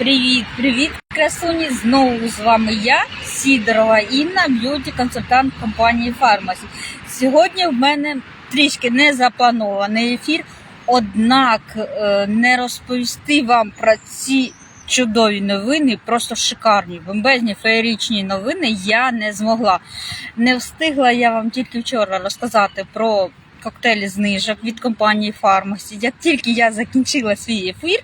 Привіт, привіт, красуні! Знову з вами я, Сідорова Інна, б'юті-консультант компанії Фармасі. Сьогодні в мене трішки не запланований ефір, однак е, не розповісти вам про ці чудові новини, просто шикарні, бомбезні, феєричні новини я не змогла. Не встигла я вам тільки вчора розказати про коктейлі знижок від компанії Фармасі. Як тільки я закінчила свій ефір,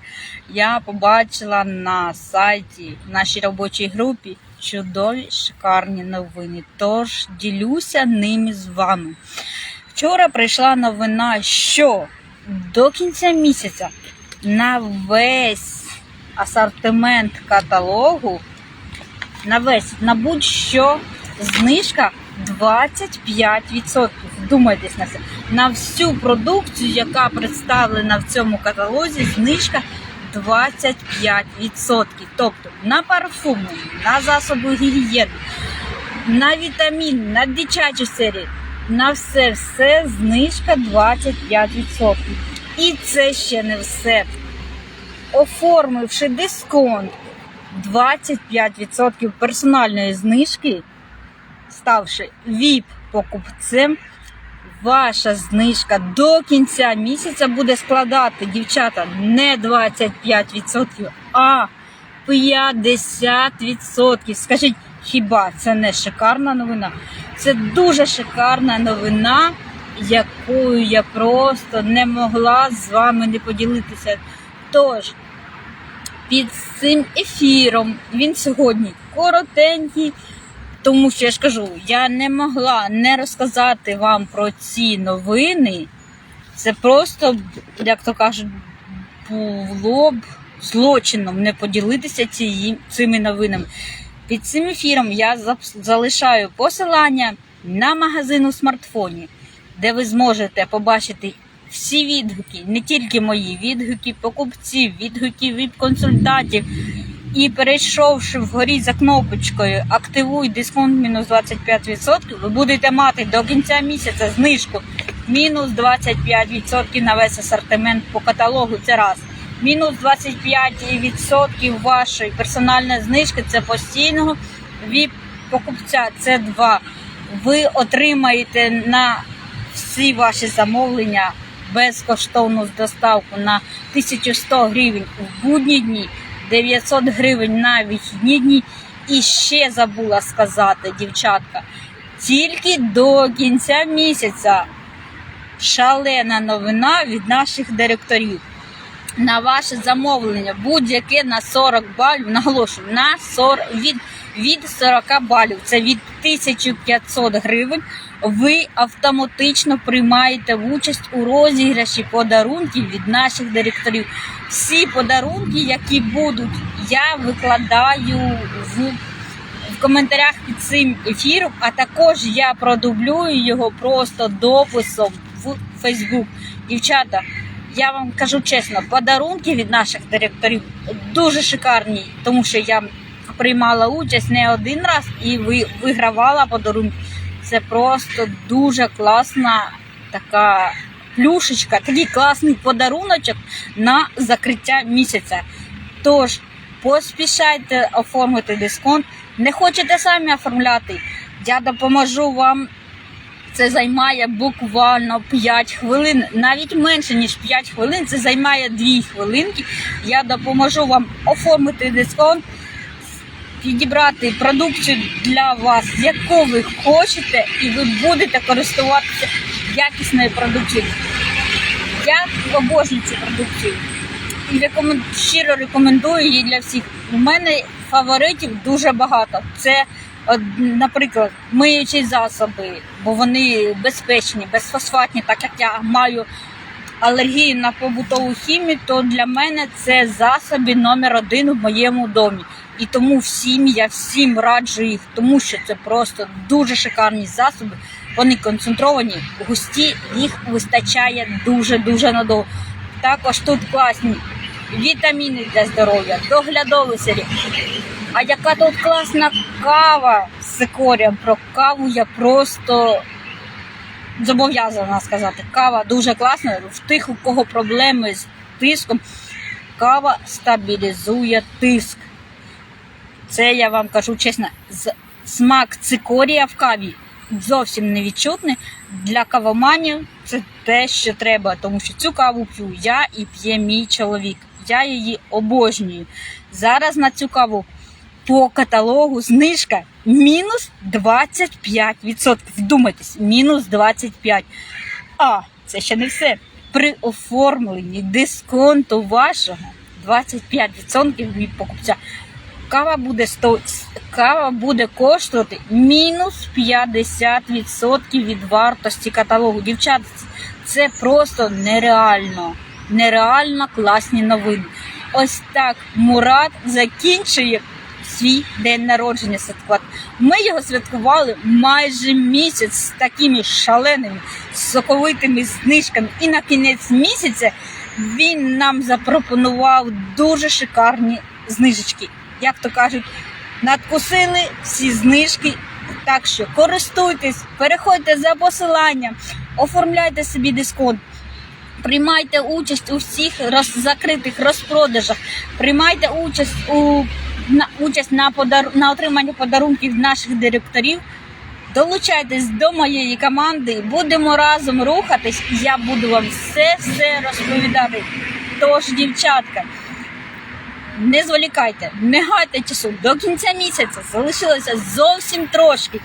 я побачила на сайті в нашій робочій групі чудові шикарні новини. Тож ділюся ними з вами. Вчора прийшла новина, що до кінця місяця на весь асортимент каталогу, на весь, на будь-що знижка 25%. Вдумайтесь на це. На всю продукцію, яка представлена в цьому каталозі, знижка 25%. Тобто на парфуми, на засоби гігієни, на вітамін, на дитячі серії, на все, все знижка 25%. І це ще не все. Оформивши дисконт 25% персональної знижки, ставши ВІП-покупцем, ваша знижка до кінця місяця буде складати, дівчата, не 25%, а 50%. Скажіть, хіба це не шикарна новина? Це дуже шикарна новина, якою я просто не могла з вами не поділитися. Тож, під цим ефіром він сьогодні коротенький. Тому що я ж кажу, я не могла не розказати вам про ці новини. Це просто, як то кажуть, було б злочином не поділитися ці, цими новинами. Під цим ефіром я залишаю посилання на магазин у смартфоні, де ви зможете побачити всі відгуки, не тільки мої відгуки, покупців, відгуки від консультантів. І перейшовши вгорі за кнопочкою Активуй дисконт мінус 25%, ви будете мати до кінця місяця знижку мінус 25% на весь асортимент по каталогу. Це раз. Мінус 25% вашої персональної знижки це постійного від покупця. Це два. Ви отримаєте на всі ваші замовлення безкоштовну доставку на 1100 гривень у будні дні. 900 гривень на вихідні дні. І ще забула сказати, дівчатка, тільки до кінця місяця шалена новина від наших директорів. На ваше замовлення будь-яке на 40 балів, наголошую, на 40, від, від 40 балів, це від 1500 гривень, ви автоматично приймаєте участь у розіграші подарунків від наших директорів. Всі подарунки, які будуть, я викладаю в, в коментарях під цим ефіром, а також я продублюю його просто дописом в Facebook. Дівчата, я вам кажу чесно, подарунки від наших директорів дуже шикарні, тому що я приймала участь не один раз і ви вигравала подарунки. Це просто дуже класна така плюшечка, такий класний подаруночок на закриття місяця. Тож поспішайте оформити дисконт. Не хочете самі оформляти? Я допоможу вам. Це займає буквально 5 хвилин, навіть менше ніж 5 хвилин. Це займає 2 хвилинки. Я допоможу вам оформити дисконт, підібрати продукцію для вас, яку ви хочете, і ви будете користуватися якісною продукцією. Я обожнюю цю продукцію і рекомен... щиро рекомендую її для всіх. У мене фаворитів дуже багато. Це, наприклад, миючі засоби, бо вони безпечні, безфосфатні, так як я маю алергію на побутову хімію, то для мене це засоби номер один в моєму домі. І тому всім я всім раджу їх, тому що це просто дуже шикарні засоби. Вони концентровані, густі, їх вистачає дуже-дуже надовго. Також тут класні вітаміни для здоров'я, доглядовий серій. А яка тут класна кава з цикорієм. Про каву я просто зобов'язана сказати. Кава дуже класна. В тих, у кого проблеми з тиском, кава стабілізує тиск. Це я вам кажу чесно, смак цикорія в каві зовсім не відчутний. Для кавоманів це те, що треба, тому що цю каву п'ю я і п'є мій чоловік. Я її обожнюю. Зараз на цю каву по каталогу знижка мінус 25%. Вдумайтесь, мінус 25%. А, це ще не все. При оформленні дисконту вашого 25% від покупця. Кава буде сто... кава буде коштувати мінус 50% від вартості каталогу. Дівчата, це просто нереально. Нереально класні новини. Ось так Мурат закінчує свій день народження святкувати. Ми його святкували майже місяць з такими шаленими соковитими знижками. І на кінець місяця він нам запропонував дуже шикарні знижечки. Як то кажуть, надкусили всі знижки. Так що користуйтесь, переходьте за посиланням, оформляйте собі дисконт. Приймайте участь у всіх роз, закритих розпродажах, приймайте участь у на участь на подар, на отриманні подарунків наших директорів. Долучайтесь до моєї команди, будемо разом рухатись. і Я буду вам все все розповідати. Тож, дівчатка, не зволікайте, не гайте часу. До кінця місяця залишилося зовсім трошки.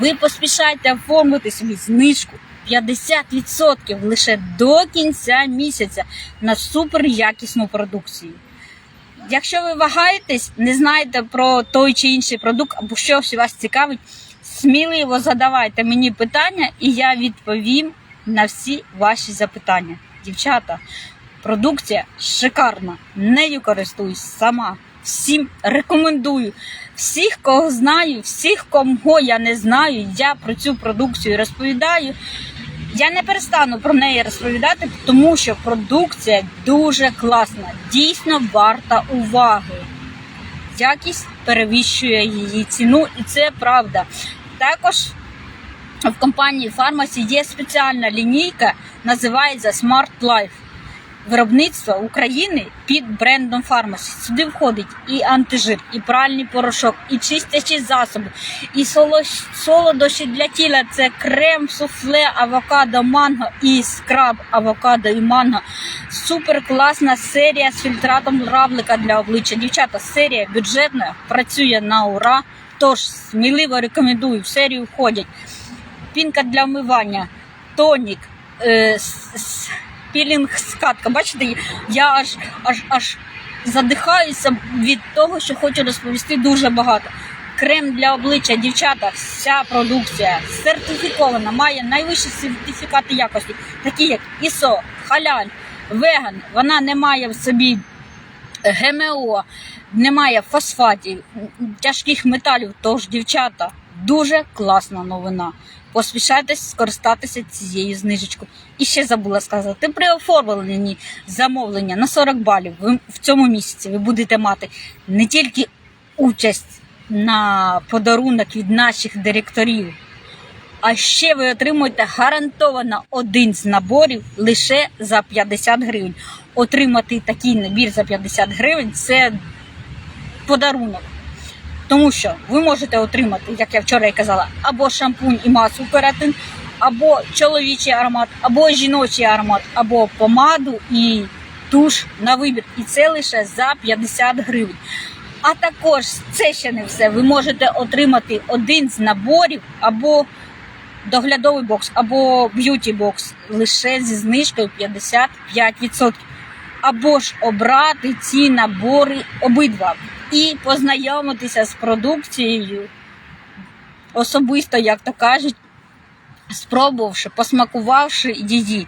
Ви поспішайте оформити собі знижку 50% лише до кінця місяця на супер якісну продукцію. Якщо ви вагаєтесь, не знаєте про той чи інший продукт або щось вас цікавить, сміливо задавайте мені питання, і я відповім на всі ваші запитання. Дівчата, продукція шикарна. Нею користуюсь сама. Всім рекомендую. Всіх, кого знаю, всіх, кого я не знаю, я про цю продукцію розповідаю. Я не перестану про неї розповідати, тому що продукція дуже класна, дійсно варта уваги. Якість перевищує її ціну, і це правда. Також в компанії Фармасі є спеціальна лінійка, називається Smart Life. Виробництво України під брендом Фармасі. Сюди входить і антижир, і пральний порошок, і чистячі засоби, і солодощі для тіла. Це крем, суфле, авокадо, манго і скраб авокадо і манго. Супер класна серія з фільтратом равлика для обличчя. Дівчата, серія бюджетна, працює на ура. Тож сміливо рекомендую. В серію входять пінка для вмивання, тонік, е, пілінг скатка. Бачите, я аж аж аж задихаюся від того, що хочу розповісти дуже багато. Крем для обличчя, дівчата, вся продукція сертифікована, має найвищі сертифікати якості, такі як ISO, халяль, веган. Вона не має в собі ГМО, немає фосфатів, тяжких металів. Тож, дівчата, дуже класна новина. Поспішайтесь скористатися цією знижечкою. І ще забула сказати, при оформленні замовлення на 40 балів ви в цьому місяці ви будете мати не тільки участь на подарунок від наших директорів, а ще ви отримуєте гарантовано один з наборів лише за 50 гривень. Отримати такий набір за 50 гривень це подарунок. Тому що ви можете отримати, як я вчора і казала, або шампунь і масу перетин, або чоловічий аромат, або жіночий аромат, або помаду і туш на вибір. І це лише за 50 гривень. А також це ще не все. Ви можете отримати один з наборів або доглядовий бокс, або б'юті бокс лише зі знижкою 55%. Або ж обрати ці набори обидва і познайомитися з продукцією особисто, як то кажуть, спробувавши, посмакувавши її.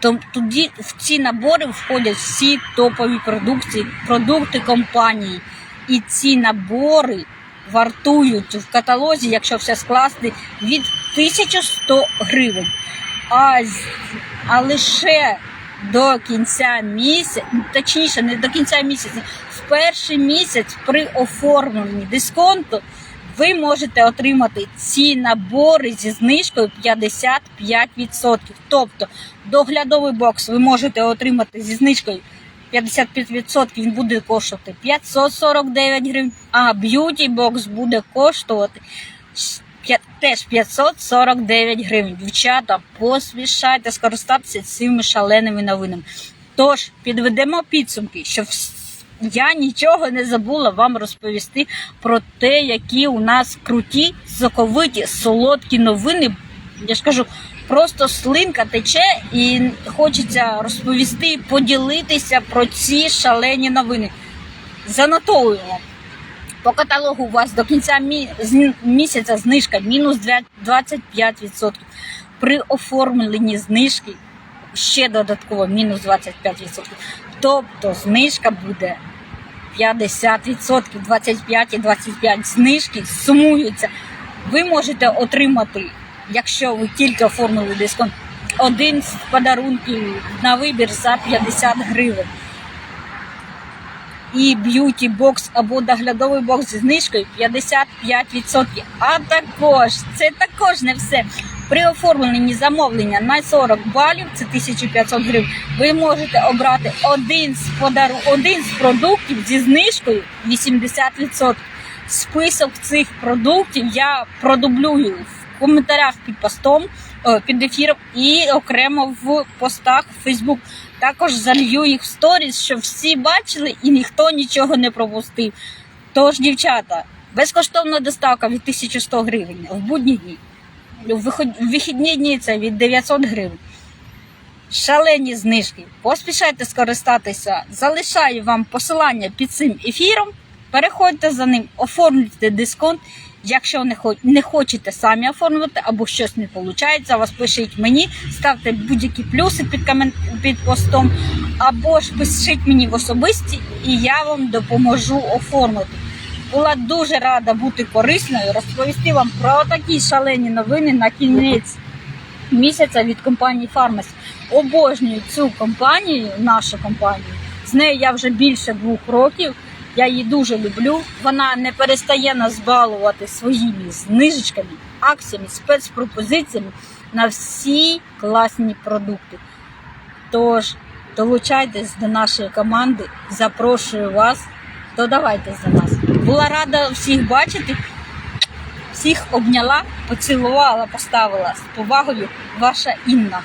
То тоді в ці набори входять всі топові продукції, продукти компанії. І ці набори вартують в каталозі, якщо все скласти, від 1100 гривень. А, а лише до кінця місяця, точніше, не до кінця місяця, перший місяць при оформленні дисконту ви можете отримати ці набори зі знижкою 55%. Тобто доглядовий бокс ви можете отримати зі знижкою 55% він буде коштувати 549 гривень, а б'юті бокс буде коштувати теж 549 гривень. Дівчата, поспішайте скористатися цими шаленими новинами. Тож підведемо підсумки, що я нічого не забула вам розповісти про те, які у нас круті, соковиті, солодкі новини. Я ж кажу, просто слинка тече і хочеться розповісти, поділитися про ці шалені новини. Занотовуємо. По каталогу у вас до кінця місяця знижка мінус двя- 25%. При оформленні знижки ще додатково мінус 25%. Тобто знижка буде 50%, 25 і 25 знижки сумуються. Ви можете отримати, якщо ви тільки оформили дисконт, один з подарунків на вибір за 50 гривень і б'юті бокс або доглядовий бокс зі знижкою 55%. А також це також не все. При оформленні замовлення на 40 балів, це 1500 гривень, ви можете обрати один з подару, один з продуктів зі знижкою 80%. Список цих продуктів я продублюю в коментарях під постом, е, під ефіром і окремо в постах в Facebook. Також залью їх в сторіс, щоб всі бачили і ніхто нічого не пропустив. Тож, дівчата, безкоштовна доставка від 1100 гривень в будні дні. В вихідні дні це від 900 гривень. Шалені знижки. Поспішайте скористатися. Залишаю вам посилання під цим ефіром. Переходьте за ним, оформлюйте дисконт. Якщо не хочете самі оформити або щось не виходить, вас пишіть мені, ставте будь-які плюси під, комент... під постом, або ж пишіть мені в особисті, і я вам допоможу оформити. Була дуже рада бути корисною, розповісти вам про такі шалені новини на кінець місяця від компанії Фармас. Обожнюю цю компанію, нашу компанію. З нею я вже більше двох років. Я її дуже люблю. Вона не перестає нас балувати своїми знижечками, акціями, спецпропозиціями на всі класні продукти. Тож долучайтесь до нашої команди, запрошую вас, додавайтесь до нас. Була рада всіх бачити, всіх обняла, поцілувала, поставила з повагою ваша Інна.